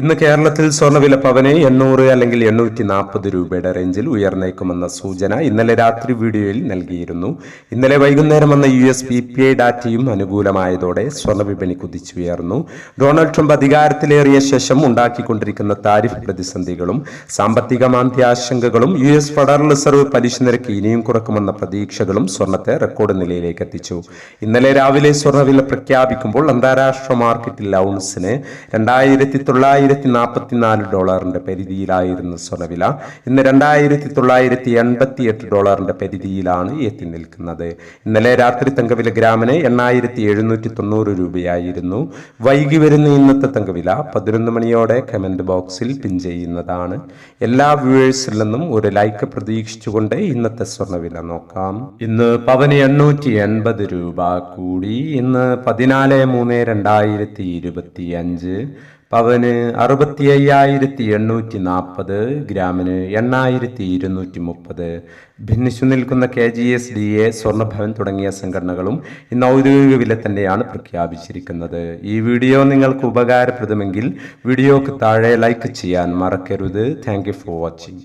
ഇന്ന് കേരളത്തിൽ സ്വർണവില പവന് എണ്ണൂറ് അല്ലെങ്കിൽ എണ്ണൂറ്റി നാൽപ്പത് രൂപയുടെ റേഞ്ചിൽ ഉയർന്നേക്കുമെന്ന സൂചന ഇന്നലെ രാത്രി വീഡിയോയിൽ നൽകിയിരുന്നു. ഇന്നലെ വൈകുന്നേരം വന്ന U S P P I ഡാറ്റയും അനുകൂലമായതോടെ സ്വർണ വിപണി കുതിച്ചുയർന്നു. ഡൊണാൾഡ് ട്രംപ് അധികാരത്തിലേറിയ ശേഷം ഉണ്ടാക്കിക്കൊണ്ടിരിക്കുന്ന താരിഫ് പ്രതിസന്ധികളും സാമ്പത്തിക മാന്ദ്യാശങ്കകളും യു എസ് ഫെഡറൽ റിസർവ് പലിശ നിരക്ക് ഇനിയും കുറക്കുമെന്ന പ്രതീക്ഷകളും സ്വർണത്തെ റെക്കോർഡ് നിലയിലേക്ക് എത്തിച്ചു. ഇന്നലെ രാവിലെ സ്വർണവില പ്രഖ്യാപിക്കുമ്പോൾ അന്താരാഷ്ട്ര മാർക്കറ്റിൽ ഔൺസിന് രണ്ടായിരത്തി തൊള്ളായിരത്തി നാൽപ്പത്തിനാല് ഡോളറിന്റെ പരിധിയിലായിരുന്നു സ്വർണവില ഇന്ന് രണ്ടായിരത്തി തൊള്ളായിരത്തി എൺപത്തി എട്ട് ഡോളറിന്റെ പരിധിയിലാണ് എത്തി നിൽക്കുന്നത്. ഇന്നലെ രാത്രി തങ്കവില ഗ്രാമിന് എണ്ണായിരത്തി എഴുന്നൂറ്റി തൊണ്ണൂറ് രൂപയായിരുന്നു. വൈകി വരുന്ന ഇന്നത്തെ തങ്കവില പതിനൊന്ന് മണിയോടെ കമന്റ് ബോക്സിൽ പിൻ ചെയ്യുന്നതാണ്. എല്ലാ വ്യൂവേഴ്സിൽ നിന്നും ഒരു ലൈക്ക് പ്രതീക്ഷിച്ചുകൊണ്ട് ഇന്നത്തെ സ്വർണവില നോക്കാം. ഇന്ന് പവന് എണ്ണൂറ്റി എൺപത് രൂപ കൂടി. ഇന്ന് പതിനാല് മൂന്ന് രണ്ടായിരത്തി ഇരുപത്തി അഞ്ച് പവന് അറുപത്തി അയ്യായിരത്തി എണ്ണൂറ്റി നാൽപ്പത് ഗ്രാമിന് എണ്ണായിരത്തി ഇരുന്നൂറ്റി മുപ്പത് ഭിന്നിച്ചു നിൽക്കുന്ന K G S D A Swarnabhavan തുടങ്ങിയ സംഘടനകളും ഇന്ന് ഔദ്യോഗിക വില തന്നെയാണ് പ്രഖ്യാപിച്ചിരിക്കുന്നത്. ഈ വീഡിയോ നിങ്ങൾക്ക് ഉപകാരപ്രദമെങ്കിൽ വീഡിയോക്ക് താഴെ ലൈക്ക് ചെയ്യാൻ മറക്കരുത്. Thank for watching